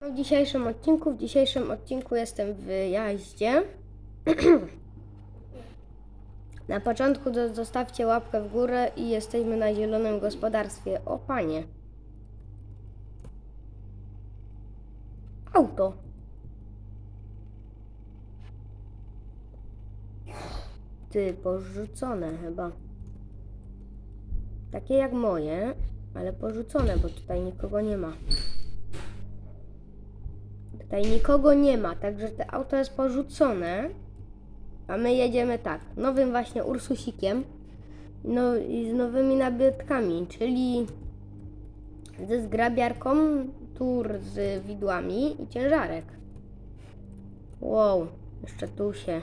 W dzisiejszym odcinku, w dzisiejszym odcinku jestem w jaździe. Na początku do, zostawcie łapkę w górę i jesteśmy na zielonym gospodarstwie. O panie. Auto. Ty, porzucone chyba. Takie jak moje, ale porzucone, bo tutaj nikogo nie ma. Tutaj nikogo nie ma, także to auto jest porzucone. A my jedziemy tak, nowym właśnie Ursusikiem. No i z nowymi nabytkami, czyli ze zgrabiarką, tur z widłami i ciężarek. Wow, jeszcze tu się.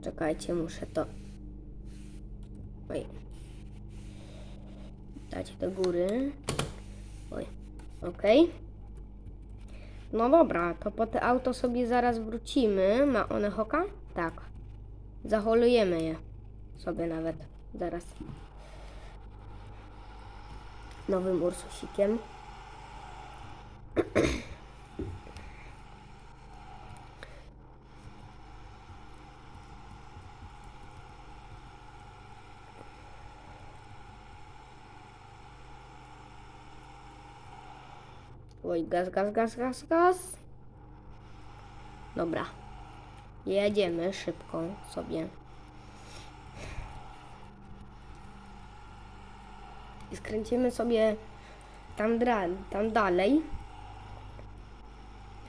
Czekajcie, muszę to. Oj. Dać do góry. Oj, okej. No dobra, to po te auto sobie zaraz wrócimy. Ma one hoka? Tak. Zaholujemy je sobie nawet. Zaraz. Nowym Ursusikiem. Oj, gaz, gaz, gaz, gaz, gaz. Dobra. Jedziemy szybko sobie. I skręcimy sobie tam, tam dalej.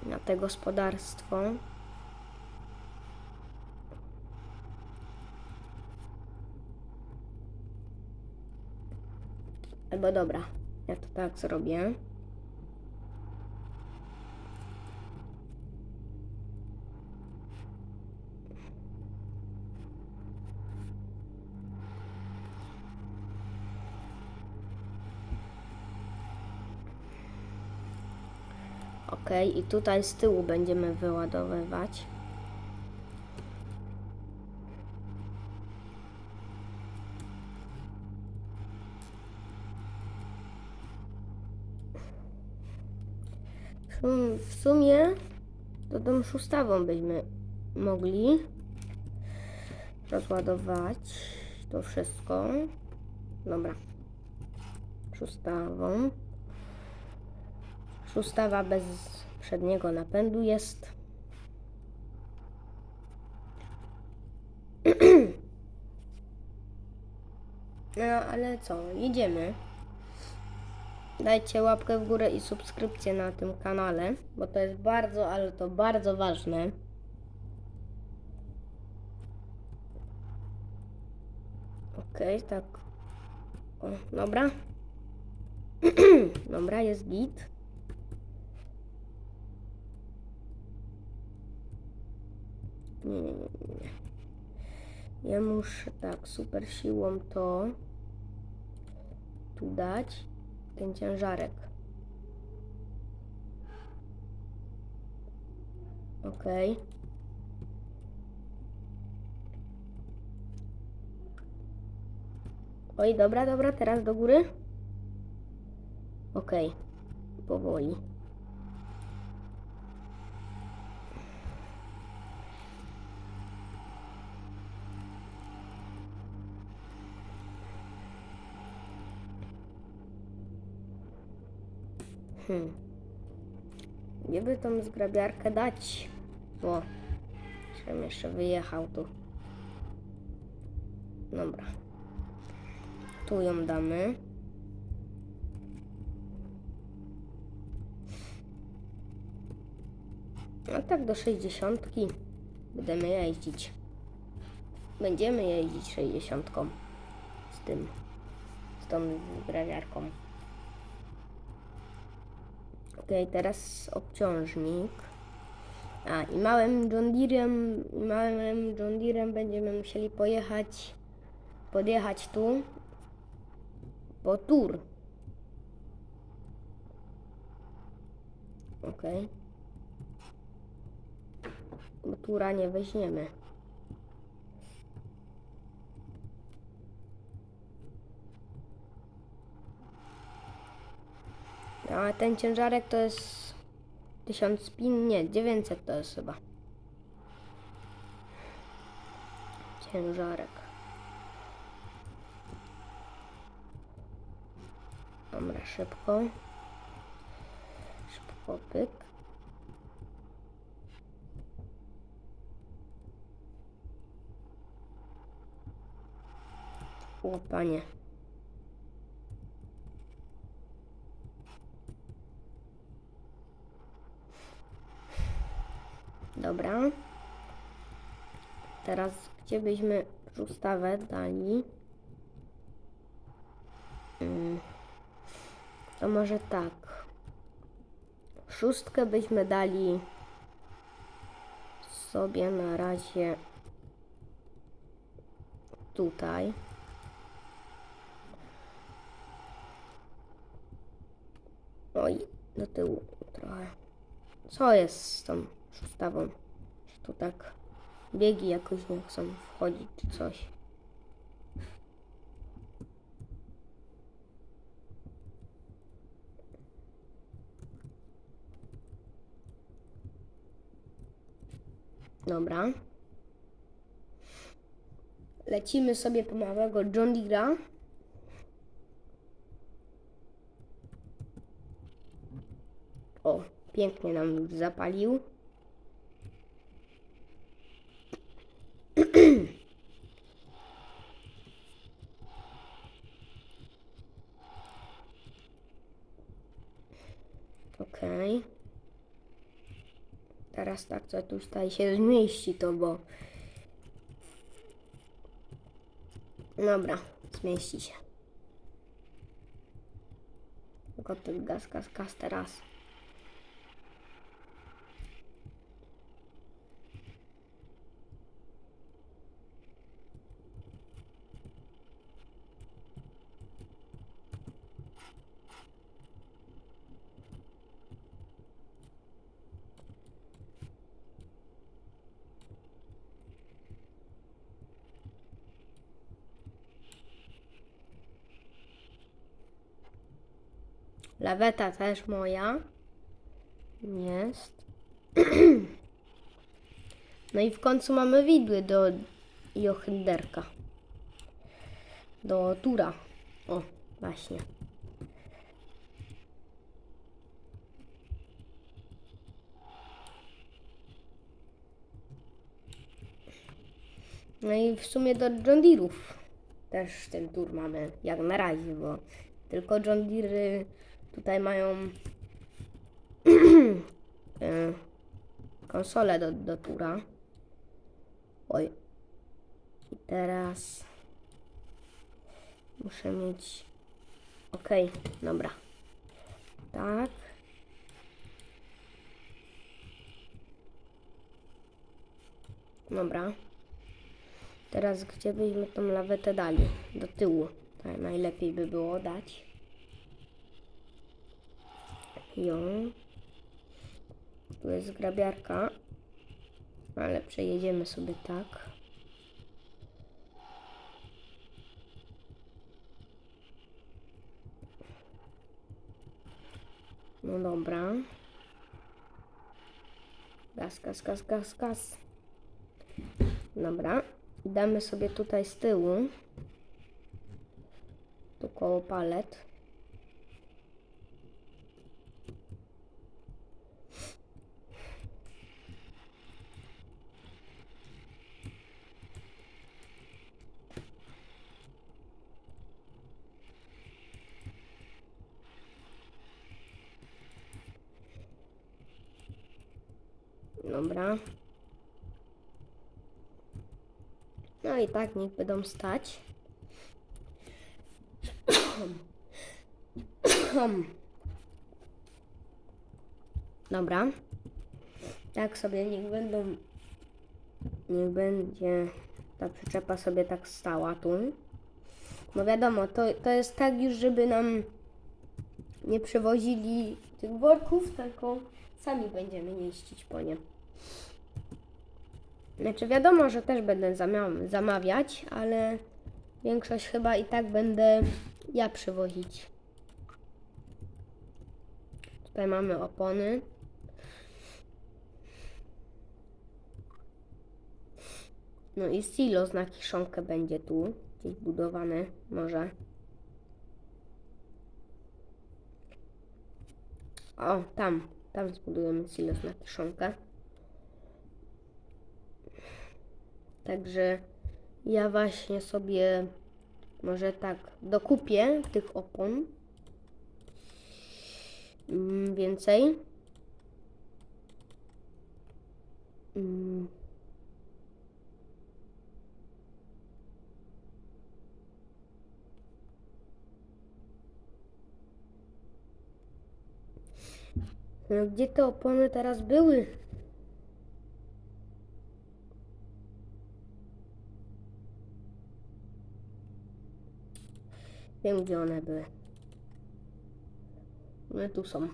Na te gospodarstwo. Albo dobra, ja to tak zrobię. Ok, i tutaj z tyłu będziemy wyładowywać. W sum- W sumie to tą szóstawą byśmy mogli rozładować to wszystko. Dobra. Szóstawą. Szóstawa bez przedniego napędu jest. No ale co, jedziemy. Dajcie łapkę w górę i subskrypcję na tym kanale, bo to jest bardzo, ale to bardzo ważne. Okej, tak. O, dobra. dobra, jest git. Nie, nie, nie, nie. Ja muszę tak super siłą to tu dać. Ten ciężarek. Okej. Oj, dobra, dobra, teraz do góry. Okej. Powoli. Hmm. Gdzie by tą zgrabiarkę dać? O, żebym jeszcze wyjechał tu. Dobra. Tu ją damy. A tak do 60 będziemy jeździć. Będziemy jeździć 60 z tym, z tą zgrabiarką. Okej, teraz obciążnik. A i małym John Deerem, małym John Deerem będziemy musieli pojechać, podjechać tu po tur. Okej. Bo tura nie weźmiemy. A ten ciężarek to jest 1000 pin, nie, 900 to jest chyba. Ciężarek. Dobra, szybko. Szybko pyk. O panie. Dobra. Teraz gdzie byśmy ustawę dali? Mm. To może tak. Szóstkę byśmy dali sobie na razie tutaj. Oj, do tyłu trochę. Co jest z tą szóstawą? Że Tu tak biegi jakoś nie chcą wchodzić czy coś. Dobra. Lecimy sobie po małego John Deere'a. O, pięknie nam już zapalił. Okej. Co tu tutaj się zmieści to, bo... Dobra, zmieści się. Tylko ten gaz, gaz, gaz teraz. Laweta też moja. Jest. No i w końcu mamy widły do Jochenderka. Do Tura. O, właśnie. No i w sumie do John Deere'ów też ten tur mamy, jak na razie, bo tylko John Deere tutaj mają e, konsolę do, do tura. Oj. I teraz muszę mieć. Okej, dobra. Tak. Dobra. Teraz gdzie byśmy tą lawetę dali? Do tyłu. Tak, najlepiej by było dać ją. Tu jest grabiarka, ale przejedziemy sobie tak. No dobra. Gaz, gaz, gaz, gaz, gaz. Dobra. Damy sobie tutaj z tyłu. Tu koło palet. Dobra. No i tak niech będą stać. Dobra. Tak sobie niech będą. Niech będzie ta przyczepa sobie tak stała tu. Bo wiadomo, to, to jest tak już, żeby nam nie przewozili tych worków, tylko sami będziemy jeździć po nie. Znaczy wiadomo, że też będę zamawiać, ale większość chyba i tak będę ja przywozić. Tutaj mamy opony. No i silos na kiszonkę będzie tu gdzieś budowany może. O, tam, tam zbudujemy silos na kiszonkę. Także ja właśnie sobie może tak dokupię tych opon. Mm, Więcej. Mm. No, gdzie te opony teraz były? Wiem, gdzie one były. One tu są.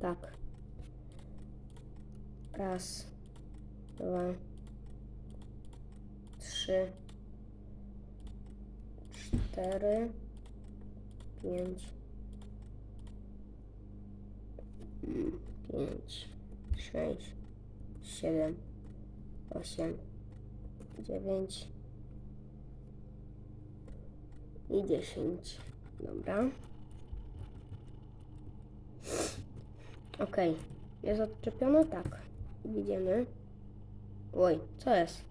Tak. Raz, dwa, trzy, cztery, pięć, pięć, sześć, siedem, osiem, dziewięć i dziesięć. Dobra. Okej. Jest odczepione? Tak. Widzimy. Oj, co jest?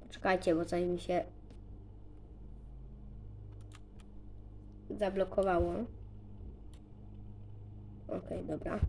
Poczekajcie, bo coś mi się zablokowało. Okej, dobra.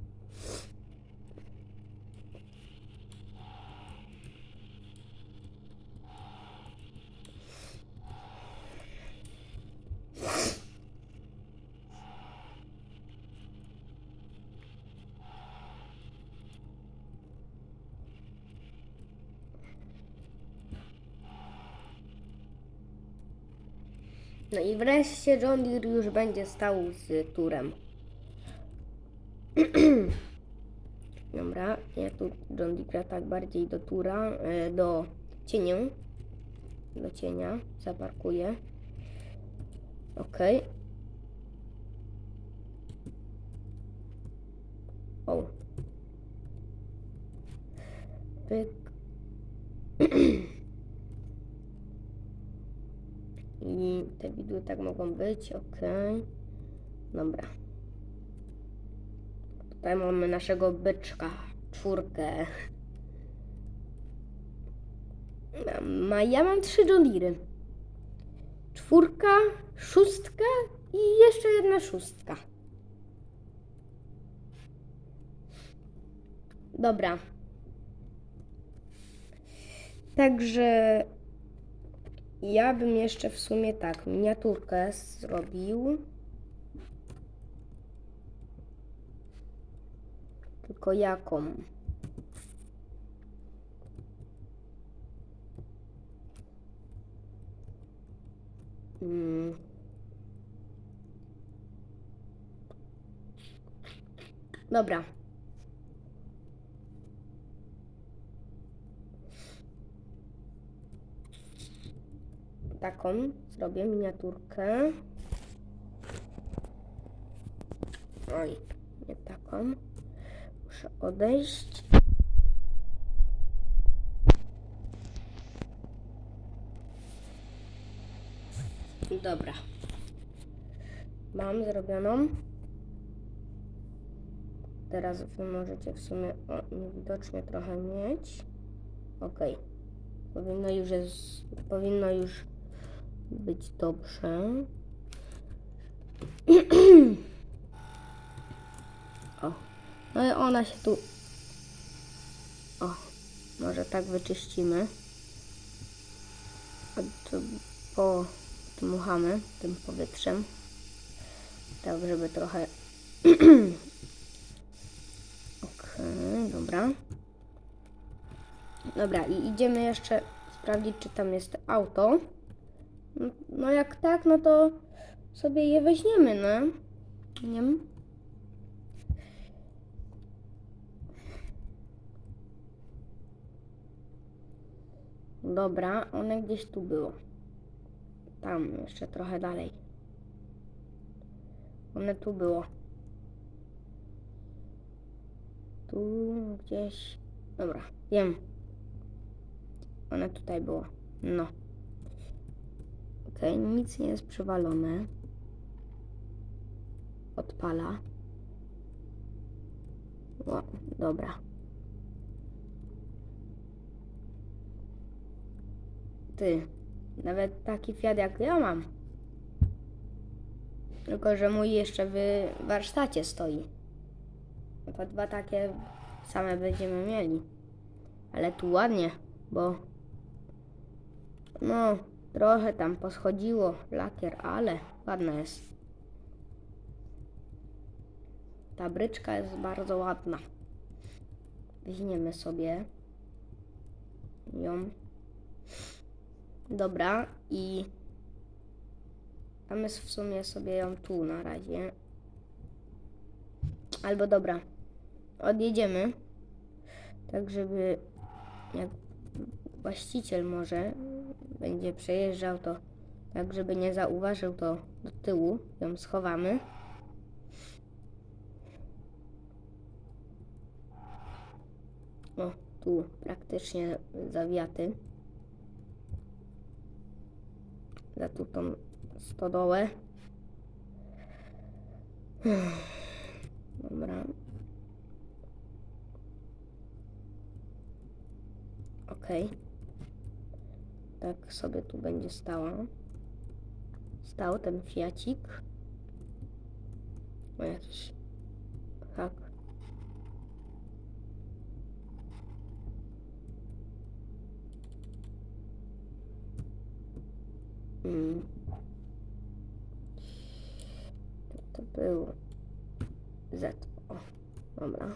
No i wreszcie John Deere już będzie stał z turem. Dobra, ja tu John Deere tak bardziej do tura, e, do cienia. Do cienia zaparkuję. Okej. O. Pyk. I te widły tak mogą być, ok. Dobra. Tutaj mamy naszego byczka, czwórkę. Ma, ja mam trzy John. Czwórka, szóstka i jeszcze jedna szóstka. Dobra. Także ja bym jeszcze w sumie tak, miniaturkę zrobił. Tylko jaką? Mm. Dobra. Taką zrobię miniaturkę. Oj, nie taką. Muszę odejść. Dobra. Mam zrobioną. Teraz wy możecie w sumie o, niewidocznie trochę mieć. Ok. Powinno już jest, powinno już być dobrze. O, no i ona się tu. O, może tak wyczyścimy. Po dmuchamy tym powietrzem. Tak, żeby trochę. Okej, dobra. Dobra, i idziemy jeszcze sprawdzić, czy tam jest auto. No, no jak tak, no to sobie je weźmiemy, no. Nie wiem. Dobra, one gdzieś tu było. Tam, jeszcze trochę dalej. One tu było. Tu gdzieś. Dobra, wiem. One tutaj było. No. Okej, nic nie jest przywalone. Odpala. Wow, dobra. Ty, nawet taki Fiat jak ja mam. Tylko, że mój jeszcze w warsztacie stoi. No To dwa takie same będziemy mieli. Ale tu ładnie, bo no, trochę tam poschodziło lakier, ale ładna jest. Ta bryczka jest bardzo ładna. Weźmiemy sobie ją. Dobra, i damy w sumie sobie ją tu na razie. Albo dobra, odjedziemy, tak żeby jak właściciel może będzie przejeżdżał, to tak żeby nie zauważył, to do tyłu ją schowamy. O, tu praktycznie zawiaty. Za tu tą stodołę. Dobra. Okej. Tak sobie tu będzie stała. Stał ten fiacik. O jakiś hak. Mm. To był Z. O, dobra.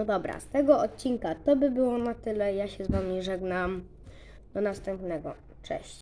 No dobra, z tego odcinka to by było na tyle. Ja się z Wami żegnam. Do następnego. Cześć.